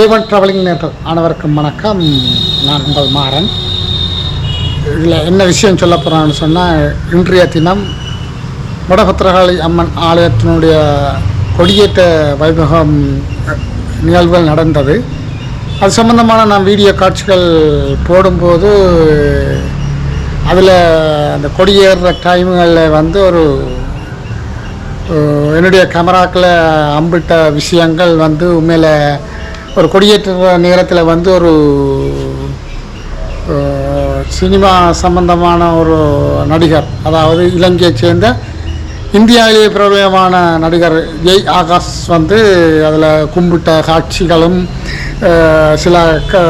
A1 travelling நேர்கள் அனைவருக்கும் வணக்கம். நான் உங்கள் மாறன். இதில் என்ன விஷயம் சொல்ல போகிறான்னு சொன்னால் இன்றைய தினம் வடபத்திரகாளி அம்மன் ஆலயத்தினுடைய கொடியேற்ற வைபகம் நிகழ்வுகள் நடந்தது. அது சம்பந்தமான நான் வீடியோ காட்சிகள் போடும்போது அதில் அந்த கொடியேறுற டைமுகளில் வந்து ஒரு என்னுடைய கேமராக்களை அம்பிட்ட விஷயங்கள் வந்து உண்மையில் ஒரு கொடியேற்ற நேரத்தில் வந்து ஒரு சினிமா சம்பந்தமான ஒரு நடிகர் அதாவது இலங்கையைச் சேர்ந்த இந்தியாவிலேயே பிரபலமான நடிகர் ஜெய் ஆகாஷ் வந்து அதில் கும்பிட்ட காட்சிகளும் சில க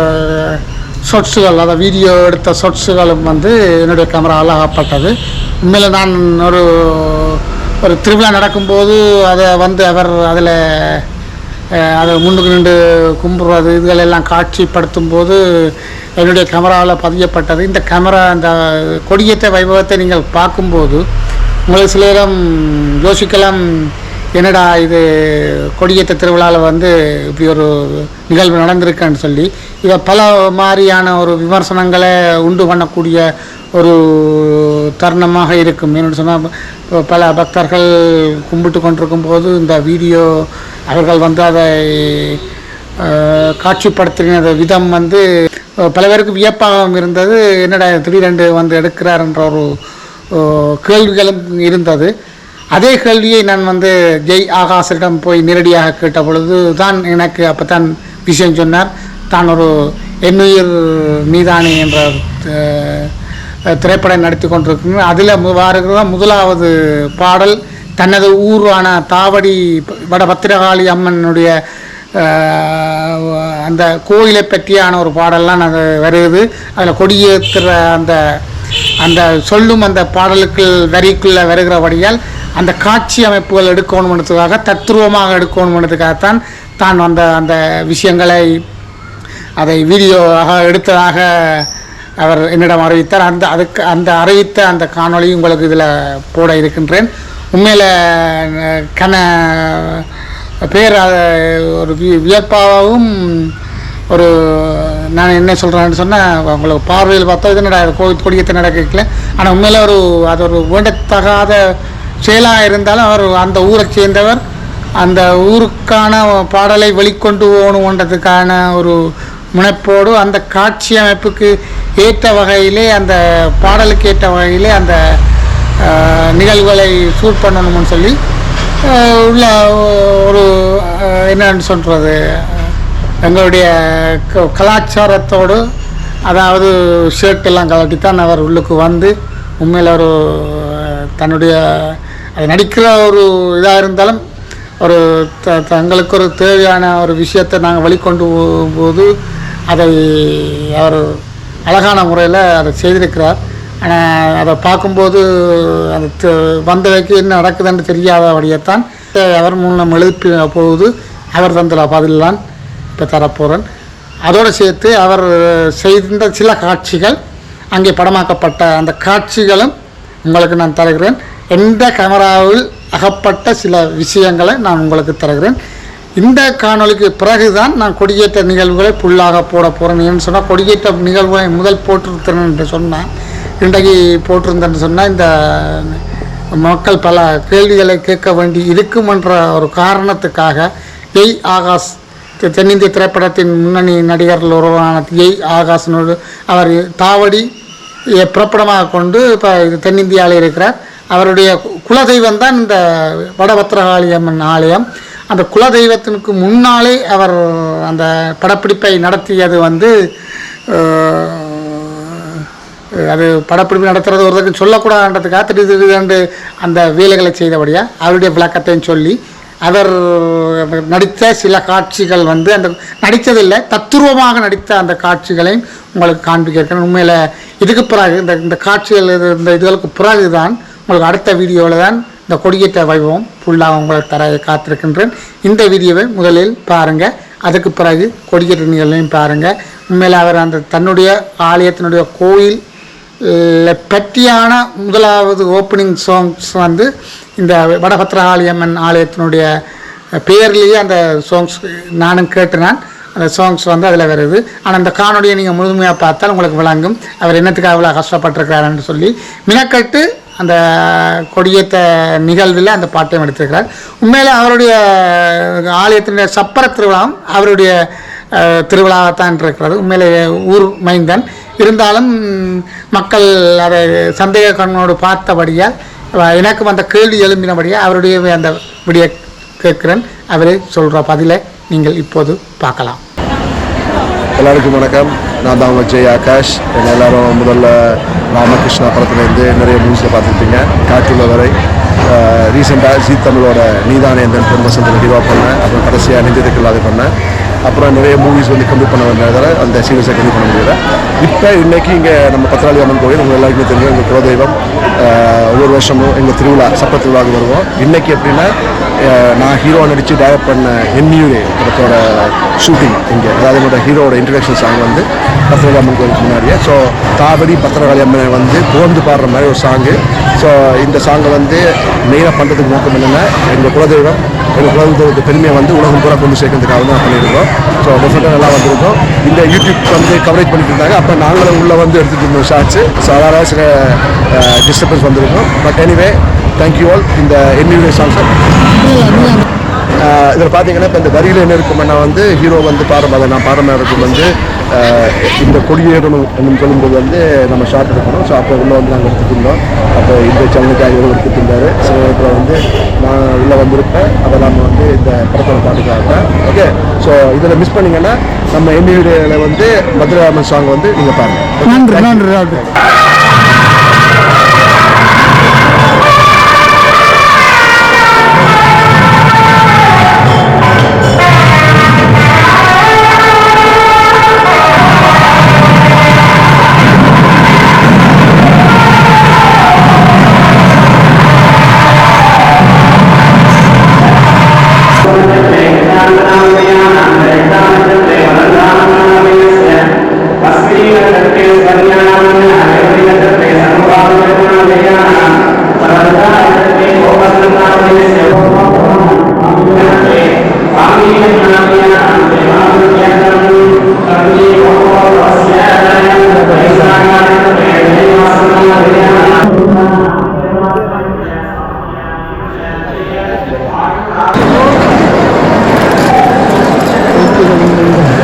ஷொட்ஸுகள் அதாவது வீடியோ எடுத்த ஷொட்ஸுகளும் வந்து என்னுடைய கேமராவில் ஆகப்பட்டது உண்மையில் நான் ஒரு ஒரு திருவிழா நடக்கும்போது அதை வந்து அவர் அதில் அதை முன்னுக்கு நின்று கும்பிட்றது இதுகளெல்லாம் காட்சிப்படுத்தும் போது என்னுடைய கேமராவில் பதியப்பட்டது. இந்த கேமரா அந்த கொடியேற்ற வைபவத்தை நீங்கள் பார்க்கும்போது உங்களுக்கு சில நேரம் யோசிக்கலாம் என்னடா இது கொடியேற்ற திருவிழாவில் வந்து இப்படி ஒரு நிகழ்வு நடந்திருக்குன்னு சொல்லி இதை பல மாதிரியான ஒரு விமர்சனங்களை உண்டு பண்ணக்கூடிய ஒரு தருணமாக இருக்கும். என்னென்னு சொன்னால் பல பக்தர்கள் கும்பிட்டு கொண்டிருக்கும் போது இந்த வீடியோ அவர்கள் வந்து அதை காட்சிப்படுத்தின விதம் வந்து பல பேருக்கு வியப்பாகவும் இருந்தது. என்னடா திடீரென்று வந்து எடுக்கிறார் என்ற ஒரு கேள்விகளும் இருந்தது. அதே கேள்வியை நான் வந்து ஜெய் ஆகாஷிடம் போய் நேரடியாக கேட்ட பொழுது தான் எனக்கு அப்போ தான் விஷயம் சொன்னார். தான் ஒரு எண்ணுயிர் மீதானி என்ற திரைப்படம் நடத்தி கொண்டிருக்கணும் அதில் வருகிற முதலாவது பாடல் தனது ஊரான தாவடி வடபத்திரகாளி அம்மனுடைய அந்த கோயிலை பற்றியான ஒரு பாடல்லாம் அது வருது அதில் கொடியேற்றுற அந்த அந்த சொல்லும் அந்த பாடலுக்குள் வரிக்குள்ளே வருகிறபடியால் அந்த காட்சி அமைப்புகள் எடுக்கணுன்றதுக்காக தத்ரூபமாக எடுக்கணுன்றதுக்காகத்தான் தான் அந்த அந்த விஷயங்களை அதை வீடியோவாக எடுத்ததாக அவர் என்னிடம் அறிவித்தார். அந்த அதுக்கு அந்த அறிவித்த அந்த காணொளி உங்களுக்கு இதில் போட இருக்கின்றேன். உண்மையில் கன பேர் ஒரு வியப்பாகவும் ஒரு நான் என்ன சொல்கிறேன்னு சொன்னால் உங்களுக்கு பார்வையில் பார்த்தா இது நட கோவில் கொடியத்தை நடக்கல ஆனால் உண்மையில் ஒரு அது ஒரு வேண்டத்தகாத செயலாக இருந்தாலும் அவர் அந்த ஊரை சேர்ந்தவர். அந்த ஊருக்கான பாடலை வெளிக்கொண்டு போகணுன்றதுக்கான ஒரு முனைப்போடு அந்த காட்சி அமைப்புக்கு ஏற்ற வகையிலே அந்த பாடலுக்கு ஏற்ற வகையிலே அந்த நிகழ்வுகளை சூட் பண்ணணும்னு சொல்லி உள்ள ஒரு என்னன்னு சொல்கிறது எங்களுடைய க- கலாச்சாரத்தோடு அதாவது ஷர்ட் எல்லாம் கலட்டித்தான் அவர் உள்ளுக்கு வந்து உண்மையில் ஒரு தன்னுடைய அது நடிக்கிற ஒரு இதாக இருந்தாலும் ஒரு த தங்களுக்கு ஒரு தேவையான ஒரு விஷயத்தை நாங்கள் வெளிக்கொண்டு போகும்போது அதை அவர் அழகான முறையில் அதை செய்திருக்கிறார். ஆனால் அதை பார்க்கும்போது அந்த த- வந்தவைக்கு என்ன நடக்குதுன்னு தெரியாதபடியத்தான் அவர் மூலம் எழுப்பி போகுது அவர் தந்த பதில் இப்போ தரப்போகிறேன் அதோடு சேர்த்து அவர் செய்த சில காட்சிகள் அங்கே படமாக்கப்பட்ட அந்த காட்சிகளும் உங்களுக்கு நான் தருகிறேன். எந்த கேமராவில் அகப்பட்ட சில விஷயங்களை நான் உங்களுக்கு தருகிறேன். இந்த காணொளிக்கு பிறகுதான் நான் கொடியேற்ற நிகழ்வுகளை புல்லாக போட போகிறேன் ஏன்னு சொன்னால் கொடியேற்ற நிகழ்வுகளை முதல் போட்டிருக்கிறேன் என்று சொன்னேன் இன்றைக்கு போட்டிருந்தேன்னு சொன்னால் இந்த மக்கள் பல கேள்விகளை கேட்க வேண்டி இருக்கும் என்ற ஒரு காரணத்துக்காக எய் ஆகாஷ் தெ- தென்னிந்திய திரைப்படத்தின் முன்னணி நடிகர்கள் ஒருவரான எய் ஆகாஷனோடு அவர் தாவடி புறப்படமாக கொண்டு இப்போ தென்னிந்தியாவில் இருக்கிறார். அவருடைய குலதெய்வம் தான் இந்த வடபத்திரகாளியம்மன் ஆலயம். அந்த குலதெய்வத்திற்கு முன்னாலே அவர் அந்த படப்பிடிப்பை நடத்தியது வந்து அது படப்பிடிப்பு நடத்துறது ஒருத்தருக்கு சொல்லக்கூடாதுன்றதுக்காக திடீர் திடீரென்று அந்த வேலைகளை செய்தபடியாக அவருடைய விளக்கத்தையும் சொல்லி அவர் நடித்த சில காட்சிகள் வந்து அந்த நடித்ததில்லை தத்துருவமாக நடித்த அந்த காட்சிகளையும் உங்களுக்கு காண்பிக்க இருக்கிறேன். உண்மையில் இதுக்கு பிறகு இந்த இந்த காட்சிகள் இது இந்த இதுகளுக்கு பிறகு தான் உங்களுக்கு அடுத்த வீடியோவில் தான் இந்த கொடியேற்ற வைபவம் ஃபுல்லாக உங்களுக்கு தர காத்திருக்கின்றேன். இந்த வீடியோவை முதலில் பாருங்கள் அதுக்கு பிறகு கொடியேற்ற நிகழ்வையும் பாருங்கள் உண்மையில் அவர் அந்த தன்னுடைய ஆலயத்தினுடைய கோயில் பற்றியான முதலாவது ஓப்பனிங் சாங்ஸ் வந்து இந்த வடபத்திரகாளியம்மன் ஆலயத்தினுடைய பெயர்லேயே அந்த சாங்ஸ் நானும் கேட்டுனான் அந்த சாங்ஸ் வந்து அதில் வருது. ஆனால் அந்த காணொலியை நீங்கள் முழுமையாக பார்த்தால் உங்களுக்கு விளங்கும். அவர் என்னத்துக்காக அவ்வளோ கஷ்டப்பட்டிருக்கிறாருன்னு சொல்லி. மினக்கட்டு அந்த கொடியேற்ற நிகழ்வில் அந்த பாட்டையும் எடுத்திருக்கிறார். உண்மையில் அவருடைய ஆலயத்தினுடைய சப்பர திருவிழாவும் அவருடைய அஹ், திருவிழாவாகத்தான் இருக்கிறது. உண்மையிலே ஊர் மைந்தன். இருந்தாலும் மக்கள் அதை சந்தேக கண்ணோடு பார்த்தபடியால் எனக்கும் அந்த கேள்வி எழும்பினபடியாக அவருடைய அந்த விடிய கேட்கிறேன். அவரே சொல்கிற பதிலை நீங்கள் இப்போது பார்க்கலாம். எல்லாருக்கும் வணக்கம். நான் தான் உங்கள் ஜெய் ஆகாஷ். என்ன எல்லாரும் முதல்ல ராமகிருஷ்ணா படத்துலேருந்து நிறைய மூவிஸில் பார்த்துருப்பீங்க. காட்டுள்ள வரை ரீசெண்டாக ஜீ தமிழோட நீதானே எந்த பொன் பண்ணேன். அப்புறம் கடைசியாக நெஞ்சதுக்கு இல்லாத பண்ணேன். அப்புறம் நிறைய மூவிஸ் வந்து கம்மி பண்ண வேண்டியதால் அந்த சீரியஸை கம்மி பண்ண முடியல. இப்போ இன்றைக்கி இங்கே நம்ம பத்திராளி அம்மன் கோயில் உங்கள் எல்லாருக்குமே தெரியும் எங்கள் குலதெய்வம் ஒவ்வொரு வருஷமும் எங்கள் திருவிழா சப்ப திருவிழாவுக்கு வருவோம். இன்றைக்கி எப்படின்னா நான் ஹீரோ நடித்து டைரக்ட் பண்ண என்யூரே படத்தோட ஷூட்டிங் இங்கே. அதாவது என்னோட ஹீரோட இன்ட்ரடக்ஷன் சாங் வந்து பத்திரகாளி அம்மன் கோயிலுக்கு முன்னாடியே. ஸோ காவடி பத்திரகாளி அம்மனை வந்து புகழ்ந்து பாடுற மாதிரி ஒரு சாங்கு ஸோ இந்த சாங்கை வந்து மெயினாக பண்ணுறதுக்கு நோக்கம் என்னென்னா எங்கள் குலதெய்வம் எங்கள் குலதெய்வத்து பெருமையை வந்து உலகம் பூரா கொண்டு சேர்க்கறதுக்காக தான் பண்ணியிருக்கோம். ஸோ டெஃபினட்டாக நல்லா வந்திருக்கோம். இந்த யூடியூப் வந்து கவரேஜ் பண்ணிட்டு இருந்தாங்க அப்போ நாங்களும் உள்ளே வந்து எடுத்துகிட்டு இருந்தோம் ஷார்ட்ஸு ஸோ அதனால் சில டிஸ்டர்பன்ஸ் வந்திருக்கும். பட் எனிவே தேங்க்யூ ஆல் இந்த என்னுடைய சாங்ஸை இதில் பார்த்தீங்கன்னா இப்போ இந்த வரியில் என்ன இருக்குமென்னா வந்து ஹீரோ வந்து பாரம்பரிய நான் பாரம்பரியத்துக்கு வந்து இந்த கொடியேறணும் அப்படின்னு சொல்லும்போது வந்து நம்ம ஷார்ட் எடுக்கணும். ஸோ அப்போ உள்ளே வந்து நாங்கள் எடுத்துருந்தோம் அப்போ இந்த சேனலுக்காக இவர் எடுத்துருந்தாரு சில நேரத்தில் வந்து நான் உள்ளே வந்திருப்பேன். அதை நம்ம வந்து இந்த படத்தோட பாட்டுக்காக ஓகே ஸோ இதில் மிஸ் பண்ணீங்கன்னா நம்ம எம்யூடியில் வந்து மதுராமன் சாங் வந்து நீங்கள் பாருங்கள் நன்றி நன்றி. நன்றி கடையும்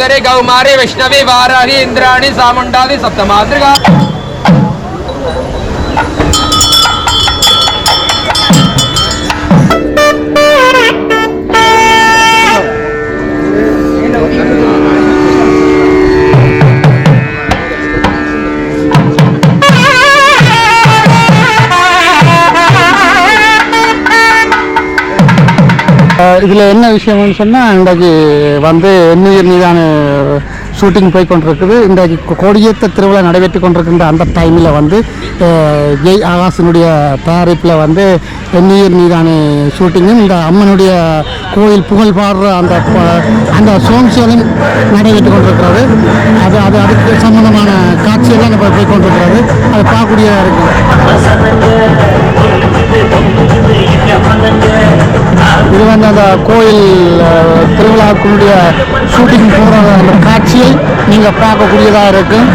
కేసరి గౌమారి విష్ణవి వారాహి ఇంద్రాణి సాముండాది సప్తమాతృగా இதில் என்ன விஷயம்னு சொன்னால் இன்றைக்கு வந்து எண்ணுயிர் மீதான ஷூட்டிங் போய் கொண்டிருக்குது இன்றைக்கு கொடியேற்ற திருவிழா நடைபெற்று கொண்டிருக்கின்ற அந்த டைமில் வந்து ஜெய் ஆகாசனுடைய தயாரிப்பில் வந்து எண்ணுயிர் மீதான ஷூட்டிங்கும் இந்த அம்மனுடைய கோயில் புகழ் பாடுற அந்த அந்த சோம்சியலும் நடைபெற்று கொண்டிருக்கிறது. அது அது அதுக்கு சம்மந்தமான காட்சியெல்லாம் நம்ம போய் கொண்டிருக்கிறது அதை பார்க்கக்கூடியதாக இருக்குது வந்து அந்த கோயில் திருவிழாக்களுடைய ஷூட்டிங் போகிற அந்த காட்சியை நீங்கள் பார்க்கக்கூடியதாக இருக்கும்.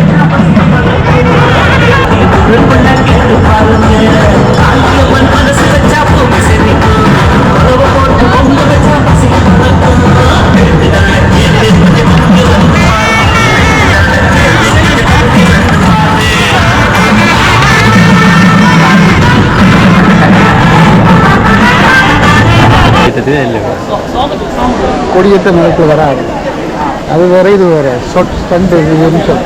கொடியேற்ற நிலத்தில் வராது. அது வேற இது வேற. சொட் ஸ்டண்டு நிமிஷம்.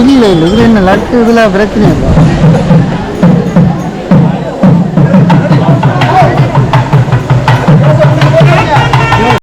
இல்லை இல்லை இதில் என்ன லட்டு இதில் பிரச்சனை இல்லை.